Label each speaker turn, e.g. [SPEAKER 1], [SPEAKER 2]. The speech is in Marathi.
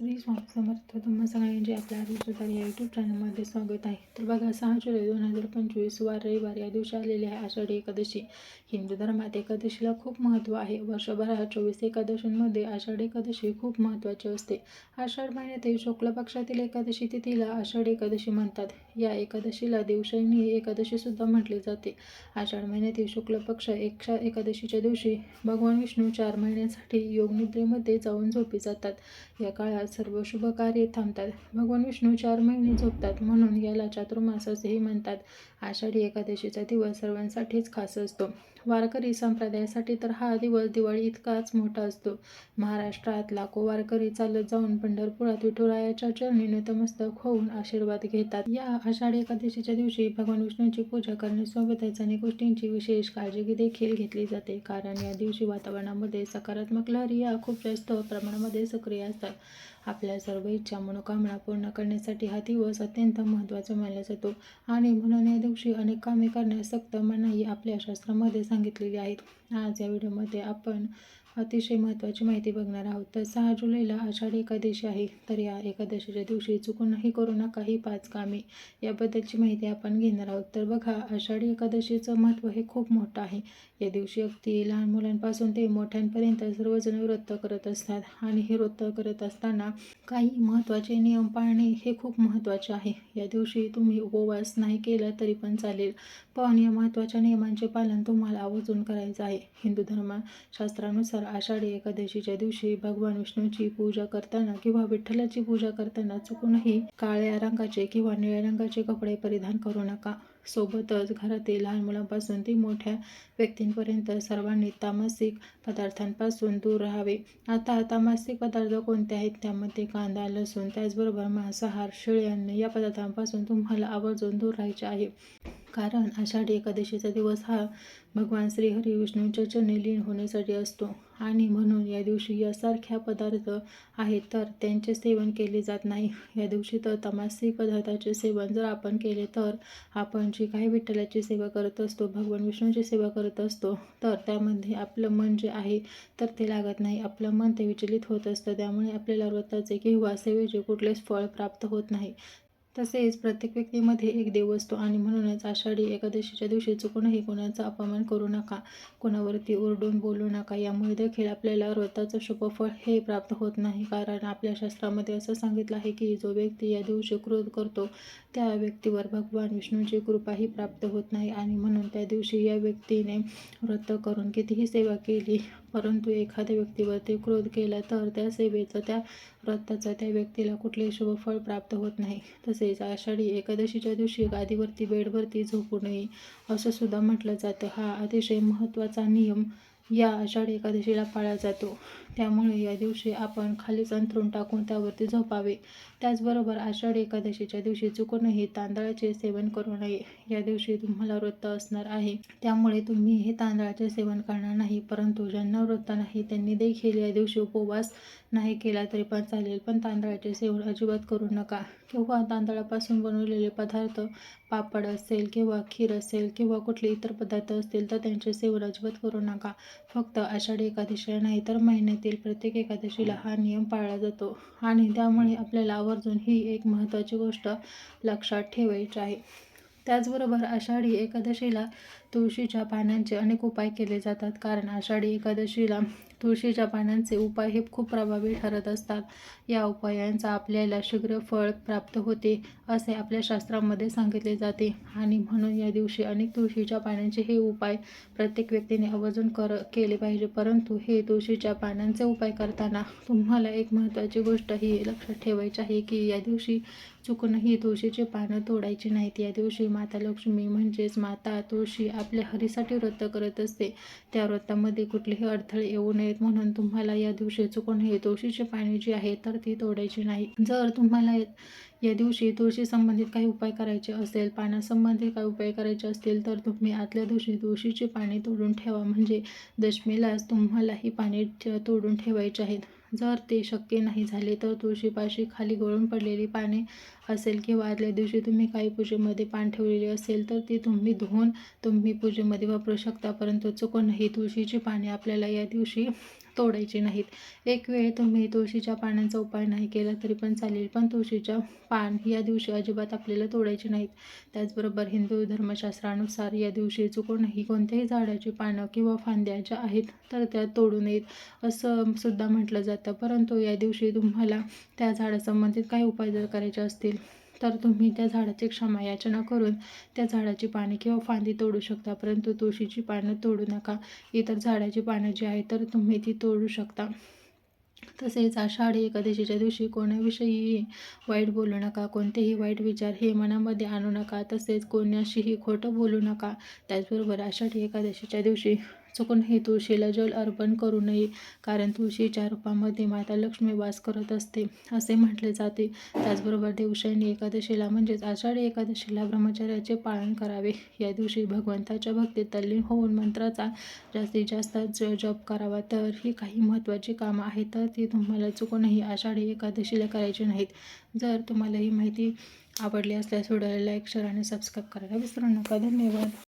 [SPEAKER 1] श्री स्वामी समर्थ तुम्हा सगळ्यांचे आपल्या आरोग्य या यूट्यूब चॅनलमध्ये स्वागत आहे. तर बघा सहा जुलै दोन हजार पंचवीस वार रविवार या दिवशी आलेली आहे आषाढी एकादशी. हिंदू धर्मात एकादशीला खूप महत्त्व आहे. वर्षभर हा चोवीस एकादशींमध्ये आषाढी एकादशी खूप महत्त्वाची असते. आषाढ महिन्यातील शुक्ल पक्षातील एकादशी तिथीला आषाढी एकादशी म्हणतात. या एकादशीला दिवसांनी एकादशीसुद्धा म्हटले जाते. आषाढ महिन्यातील शुक्ल पक्ष एकशा एकादशीच्या दिवशी भगवान विष्णू चार महिन्यांसाठी योगनिद्रेमध्ये जाऊन झोपी जातात. या काळात सर्व शुभ कार्य थांबतात. भगवान विष्णू चार महिने झोपतात म्हणून याला चातुर्मास असेही म्हणतात. आषाढी एकादशीचा दिवस सर्वांसाठीच खास असतो. वारकरी संप्रदायासाठी तर हा दिवस दिवाळी इतकाच मोठा असतो. महाराष्ट्रात लाखो वारकरी चालत जाऊन पंढरपुरात विठुरायाच्या चरणी नतमस्तक होऊन आशीर्वाद घेतात. या आषाढी एकादशीच्या दिवशी भगवान विष्णूची पूजा करण्यासोबतच अनेक गोष्टींची विशेष काळजी देखील घेतली जाते. कारण या दिवशी वातावरणामध्ये सकारात्मक लहरी या खूप जास्त प्रमाणामध्ये सक्रिय असतात. आपल्या सर्व इच्छा मनोकामना पूर्ण करण्यासाठी हा दिवस अत्यंत महत्त्वाचा मानला जातो. आणि म्हणून या दिवशी अनेक कामे करण्यास सक्त मनाई आपल्या शास्त्रामध्ये सांगितलेली आहेत. आज या व्हिडिओमध्ये आपण अतिशय महत्त्वाची माहिती बघणार आहोत. तर सहा जुलैला आषाढी एकादशी आहे. तर या एकादशीच्या दिवशी चुकूनही करू नका ही पाच कामे याबद्दलची माहिती आपण घेणार आहोत. तर बघा आषाढी एकादशीचं महत्त्व हे खूप मोठं आहे. या दिवशी अगदी लहान मुलांपासून ते मोठ्यांपर्यंत सर्वजण व्रत करत असतात आणि हे व्रत करत असताना काही महत्त्वाचे नियम पाळणे हे खूप महत्त्वाचे आहे. या दिवशी तुम्ही उपवास नाही केला तरी पण चालेल. पण या महत्त्वाच्या नियमांचे पालन तुम्हाला आवर्जून करायचं आहे. हिंदू धर्मशास्त्रानुसार आषाढी एकादशीच्या दिवशी भगवान विष्णूची पूजा करताना किंवा विठ्ठलाची पूजा करताना चुकूनही काळ्या रंगाचे किंवा निळ्या रंगाचे कपडे परिधान करू नका. सोबतच घरातील लहान मुलांपासून ते मोठ्या व्यक्तींपर्यंत सर्वांनी तामसिक पदार्थांपासून दूर राहावे. आता तामसिक पदार्थ कोणते आहेत? त्यामध्ये कांदा लसूण त्याचबरोबर मांसाहार शेळी अन्न या पदार्थांपासून तुम्हाला आवर्जून दूर राहायचे आहे. कारण आषाढी एकादशीचा दिवस हा भगवान श्रीहरी विष्णूंच्या चरणी लीन होण्यासाठी असतो. आणि म्हणून या दिवशी यासारख्या पदार्थ आहेत तर त्यांचे सेवन केले जात नाही. या दिवशी तर तमासी पदार्थाचे सेवन जर आपण केले तर आपण जी काही विठ्ठलाची सेवा करत असतो भगवान विष्णूची सेवा करत असतो तर त्यामध्ये आपलं मन जे आहे तर ते लागत नाही. आपलं मन ते विचलित होत असतं. त्यामुळे आपल्याला व्रताचे किंवा सेवेचे कुठलेच फळ प्राप्त होत नाही. तसेच प्रत्येक व्यक्तीमध्ये एक देव असतो आणि म्हणूनच आषाढी एकादशीच्या दिवशी चुकूनही कोणाचा अपमान करू नका कोणावरती ओरडून बोलू नका. यामुळे देखील आपल्याला व्रताचं शुभफळ हे प्राप्त होत नाही. कारण आपल्या शास्त्रामध्ये असं सांगितलं आहे की जो व्यक्ती या दिवशी क्रोध करतो त्या व्यक्तीवर भगवान विष्णूची कृपाही प्राप्त होत नाही. आणि म्हणून त्या दिवशी या व्यक्तीने व्रत करून कितीही सेवा केली परंतु एखाद्या व्यक्तीवरती क्रोध केला तर त्या सेवेचं त्या व्रताचं त्या व्यक्तीला कुठलेही शुभफळ प्राप्त होत नाही. तसेच आषाढी एकादशीच्या दिवशी गादीवरती बेडवरती झोपू नये असं सुद्धा म्हटलं जातं. हा अतिशय महत्त्वाचा नियम या आषाढी एकादशीला पाळला जातो. त्यामुळे या दिवशी आपण खालीच अंथरून टाकून त्यावरती झोपावे. त्याचबरोबर आषाढी एकादशीच्या दिवशी चुकूनही तांदळाचे सेवन करू नये. या दिवशी तुम्हाला व्रत असणार आहे. त्यामुळे तुम्ही हे तांदळाचे सेवन करणार नाही परंतु ज्यांना व्रत नाही त्यांनी देखील या दिवशी उपवास नाही केला तरी पण चालेल. पण तांदळाचे सेवन अजिबात करू नका. किंवा तांदळापासून बनवलेले पदार्थ पापड असेल किंवा खीर असेल किंवा कुठले इतर पदार्थ असतील तर त्यांचे सेवन अजिबात करू नका. फक्त आषाढी एकादशीला नाही तर महिन्यातील प्रत्येक एकादशीला हा नियम पाळला जातो आणि त्यामुळे आपल्याला आवर्जून ही एक महत्त्वाची गोष्ट लक्षात ठेवायची आहे. त्याचबरोबर आषाढी एकादशीला तुळशीच्या पानांचे अनेक उपाय केले जातात. कारण आषाढी एकादशीला तुळशीच्या पानांचे उपाय हे खूप प्रभावी ठरत असतात. या उपायांचा आपल्याला शीघ्र फळ प्राप्त होते असे आपल्या शास्त्रामध्ये सांगितले जाते. आणि म्हणून या दिवशी अनेक तुळशीच्या पानांचे हे उपाय प्रत्येक व्यक्तीने आवर्जून कर केले पाहिजे. परंतु हे तुळशीच्या पानांचे उपाय करताना तुम्हाला एक महत्त्वाची गोष्ट ही लक्षात ठेवायची आहे की या दिवशी चुकूनही तुळशीचे पानं तोडायची नाहीत. या दिवशी माता लक्ष्मी म्हणजेच माता तुळशी आपल्या हरीसाठी व्रत करत असते. त्या व्रतामध्ये कुठलेही अडथळे येऊ नयेत. म्हणून तुम्हाला या दिवशी चुकून हे तुळशीची पाणी जी आहे तर ती तोडायची नाही. जर तुम्हाला या दिवशी तुळशी संबंधित काही उपाय करायचे असेल पाण्यासंबंधित काही उपाय करायचे असतील तर तुम्ही आदल्या दिवशी तुळशीची पाणी तोडून ठेवा. म्हणजे दशमीलाच तुम्हाला ही तोडून ठेवायची आहेत. जर ते शक्य नाही झाले तर तुळशीपाशी खाली गळून पडलेली पाने असेल किंवा आदल्या दिवशी तुम्ही काही पूजेमध्ये पान ठेवलेली असेल तर ती तुम्ही धुवून तुम्ही पूजेमध्ये वापरू शकता. परंतु चुकूनही तुळशीची पाने आपल्याला या दिवशी तोडायची नाहीत. एक वेळ तुम्ही तुळशीच्या पानांचा उपाय नाही केला तरी पण चालेल पण तुळशीच्या पान या दिवशी अजिबात आपल्याला तोडायचे नाहीत. त्याचबरोबर हिंदू धर्मशास्त्रानुसार या दिवशी चुकूनही कोणत्याही झाडाची पानं किंवा फांद्या ज्या आहेत तर त्या तोडू नयेत असं सुद्धा म्हटलं जातं. परंतु या दिवशी तुम्हाला त्या झाडासंबंधित काही उपाय जर करायचे असतील तर तुम्ही त्या झाडाची क्षमा याचना करून त्या झाडाची पाने किंवा फांदी तोडू शकता परंतु तुळशीची पानं तोडू नका. इतर झाडाची पानं जी आहेत तर तुम्ही ती तोडू शकता. तसेच आषाढी एकादशीच्या दिवशी कोणाविषयीही वाईट बोलू नका कोणतेही वाईट विचार हे मनामध्ये आणू नका. तसेच कोणाशीही खोटं बोलू नका. त्याचबरोबर आषाढी एकादशीच्या दिवशी चुकूनही तुळशीला जल अर्पण करू नये कारण तुळशीच्या रूपामध्ये माता लक्ष्मी वास करत असते असे म्हटले जाते. त्याचबरोबर देवशयनी एकादशीला म्हणजेच आषाढी एकादशीला ब्रह्मचर्याचे पालन करावे. या दिवशी भगवंताच्या भक्तीत तल्लीन होऊन मंत्राचा जास्तीत जास्त ज जप करावा. तर ही काही महत्त्वाची कामं आहेत तर ती तुम्हाला चुकूनही आषाढी एकादशीला करायची नाहीत. जर तुम्हाला ही माहिती आवडली असल्यास व्हिडिओला लाईक शेअर आणि सबस्क्राईब करायला विसरू नका. धन्यवाद.